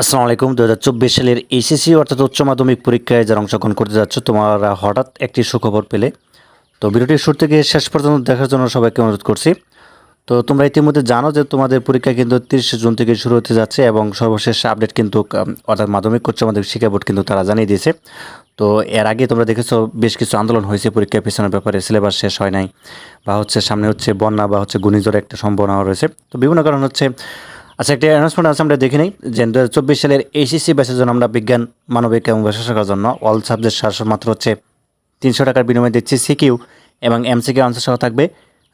আসসালামু আলাইকুম। দু হাজার চব্বিশ সালের এইচএসসি অর্থাৎ উচ্চ মাধ্যমিক পরীক্ষায় যারা অংশগ্রহণ করতে যাচ্ছ, তোমরা হঠাৎ একটি সুখবর পেলে। তো ভিডিওটি শুরু থেকে শেষ পর্যন্ত দেখার জন্য সবাইকে অনুরোধ করছি। তো তোমরা ইতিমধ্যে জানো যে তোমাদের পরীক্ষা কিন্তু তিরিশে জুন থেকে শুরু হতে যাচ্ছে এবং সর্বশেষ আপডেট কিন্তু, অর্থাৎ মাধ্যমিক উচ্চ মাধ্যমিক শিক্ষা বোর্ড কিন্তু তারা জানিয়ে দিয়েছে। তো এর আগে তোমরা দেখেছ বেশ কিছু আন্দোলন হয়েছে পরীক্ষা পেছনের ব্যাপারে সিলেবাস শেষ হয় নাই বা হচ্ছে সামনে হচ্ছে বন্যা বা হচ্ছে ঘূর্ণিঝড়ের একটা সম্ভাবনা রয়েছে। তো বিভিন্ন কারণ হচ্ছে আচ্ছা একটা অ্যানাউন্সমেন্ট আছে আমরা দেখে নিই। যে দু হাজার চব্বিশ সালের এইচএসসি ব্যাচের জন্য আমরা বিজ্ঞান, মানবিক এবং ভাষা জন্য অল সাবজেক্ট সারসর মাত্র হচ্ছে তিনশো টাকার বিনিময়ে দিচ্ছি সিকিউ এবং এমসিকিউ আনসার সহ থাকবে।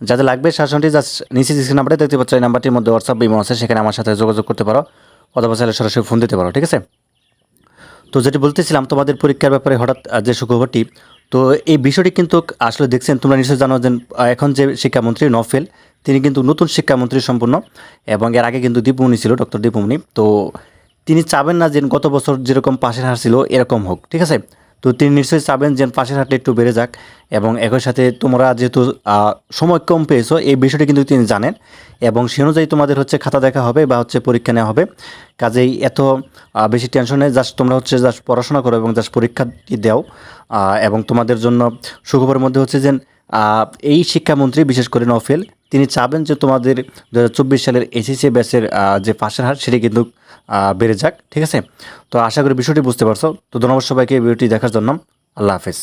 যাদের লাগবে শাসনটি জাস্ট নিচে দিচ্ছে নাম্বারটি দেখতে পাচ্ছ, এই নাম্বারটির মধ্যে হোয়াটসঅ্যাপ বিমো আছে, সেখানে আমার সাথে যোগাযোগ করতে পারো, অথবা চাইলে সরাসরি ফোন দিতে পারো, ঠিক আছে? তো যেটি বলতেছিলাম, তোমাদের পরীক্ষার ব্যাপারে হঠাৎ যে সুখবরটি, তো এই বিষয়টি কিন্তু আসলে দেখছেন, তোমরা নিশ্চয়ই জানো যে এখন যে শিক্ষামন্ত্রী নফেল, তিনি কিন্তু নতুন শিক্ষামন্ত্রী সম্পূর্ণ, এবং এর আগে কিন্তু দীপমণি ছিল, ডক্টর দীপমণি। তো তিনি চাবেন না যে গত বছর যেরকম পাশের হার ছিল, এরকম হোক, ঠিক আছে? তো তিনি নিশ্চয়ই চাবেন যে পাশের হাটটা একটু বেড়ে যাক এবং একই সাথে তোমরা যেহেতু সময় কম পেয়েছ, এই বিষয়টি কিন্তু তিনি জানেন এবং সে অনুযায়ী তোমাদের হচ্ছে খাতা দেখা হবে বা হচ্ছে পরীক্ষা নেওয়া হবে। কাজেই এত বেশি টেনশনে জাস্ট তোমরা হচ্ছে জাস্ট পড়াশোনা করো এবং জাস্ট পরীক্ষাটি দাও। এবং তোমাদের জন্য সুখবরের মধ্যে হচ্ছে যে এই শিক্ষামন্ত্রী, বিশেষ করে নফেল তিনি চাবেন যে তোমাদের দু হাজার চব্বিশ সালের এসএসসি ব্যাচের যে পাশের হার, সেটি কিন্তু বেড়ে যাক, ঠিক আছে? তো আশা করি বিষয়টি বুঝতে পারছ। তো ধন্যবাদ সবাইকে ভিডিওটি দেখার জন্য। আল্লাহ হাফেজ।